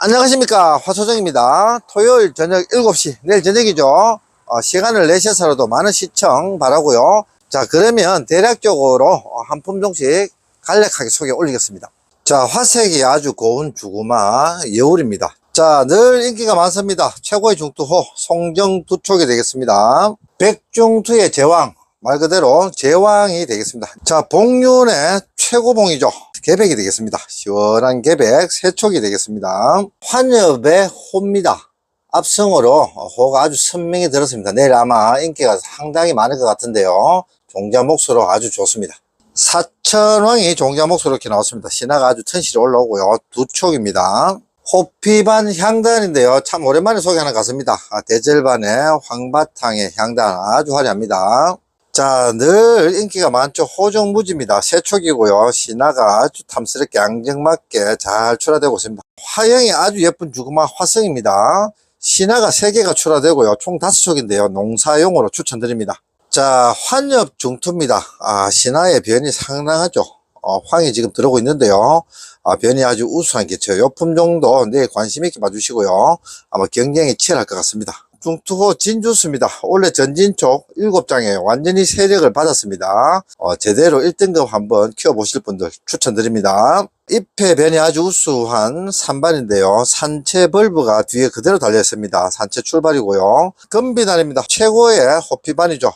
안녕하십니까. 화소정입니다. 토요일 저녁 7시 내일 저녁이죠. 어, 시간을 내셔서라도 많은 시청 바라고요. 자 그러면 대략적으로 어, 한 품종씩 간략하게 소개 올리겠습니다. 자 화색이 아주 고운 주구마 여울입니다. 자 늘 인기가 많습니다. 최고의 중투호 송정 두 촉이 되겠습니다. 백중투의 제왕 말 그대로 제왕이 되겠습니다. 자 복륜의 최고봉이죠 개백이 되겠습니다. 시원한 개백 세촉이 되겠습니다. 환엽의 호입니다. 압성으로 호가 아주 선명히 들었습니다. 내일 아마 인기가 상당히 많을 것 같은데요. 종자 목수로 아주 좋습니다. 사천왕이 종자 목수로 이렇게 나왔습니다. 신화가 아주 튼실히 올라오고요. 두 촉입니다. 호피반 향단인데요. 참 오랜만에 소개하는 것 같습니다. 아, 대절반의 황바탕의 향단 아주 화려합니다 자, 늘 인기가 많죠. 호정무지입니다. 세촉이고요. 신화가 아주 탐스럽게 앙증맞게 잘 출하되고 있습니다. 화형이 아주 예쁜 주구마 화성입니다. 신화가 3개가 출하되고요. 총 5촉인데요. 농사용으로 추천드립니다. 자, 환엽 중투입니다. 아, 신화의 변이 상당하죠. 어, 황이 지금 들어오고 있는데요. 아, 변이 아주 우수한 개체요. 요 품종도 내일 관심 있게 봐주시고요. 아마 경쟁이 치열할 것 같습니다. 중투호 진주수입니다. 원래 전진촉 7장에 완전히 세력을 받았습니다. 어, 제대로 1등급 한번 키워보실 분들 추천드립니다. 잎의 변이 아주 우수한 산반인데요. 산채 벌브가 뒤에 그대로 달려있습니다. 산채 출발이고요. 금비단입니다. 최고의 호피반이죠.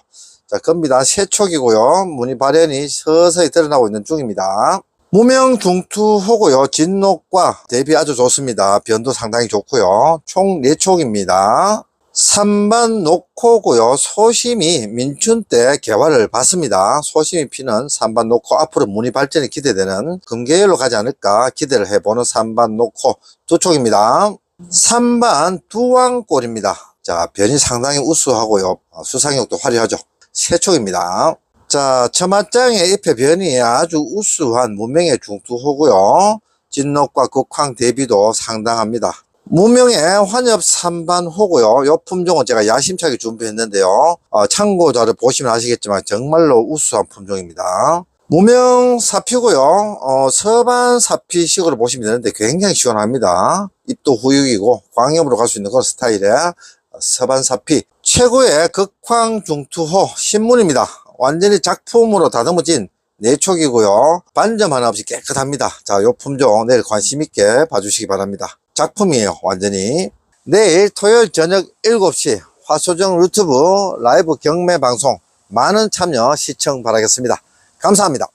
자, 금비단 세촉이고요. 무늬 발현이 서서히 드러나고 있는 중입니다. 무명 중투호고요. 진녹과 대비 아주 좋습니다. 변도 상당히 좋고요. 총 4촉입니다. 산반 녹호고요. 소심이 민춘 때 개화를 받습니다. 소심이 피는 산반 녹호 앞으로 무늬 발전이 기대되는 금계열로 가지 않을까 기대를 해보는 산반 녹호 두 촉입니다. 산반 두왕골입니다. 자 변이 상당히 우수하고요. 어, 수상력도 화려하죠. 세 촉입니다. 자 처맞장의 잎의 변이 아주 우수한 무명의 중투호고요. 진녹과 극황 대비도 상당합니다. 무명의 환엽 3반 호고요. 요 품종은 제가 야심차게 준비했는데요. 어, 참고자를 보시면 아시겠지만 정말로 우수한 품종입니다. 무명 사피고요. 어, 서반 사피식으로 보시면 되는데 굉장히 시원합니다. 잎도 후육이고 광염으로 갈 수 있는 그런 스타일의 서반 사피. 최고의 극황 중투호 신문입니다. 완전히 작품으로 다듬어진 내촉이고요. 반점 하나 없이 깨끗합니다. 자, 요 품종 내일 관심 있게 봐주시기 바랍니다. 작품이에요. 완전히. 내일 토요일 저녁 7시 화소정 유튜브 라이브 경매 방송 많은 참여 시청 바라겠습니다. 감사합니다.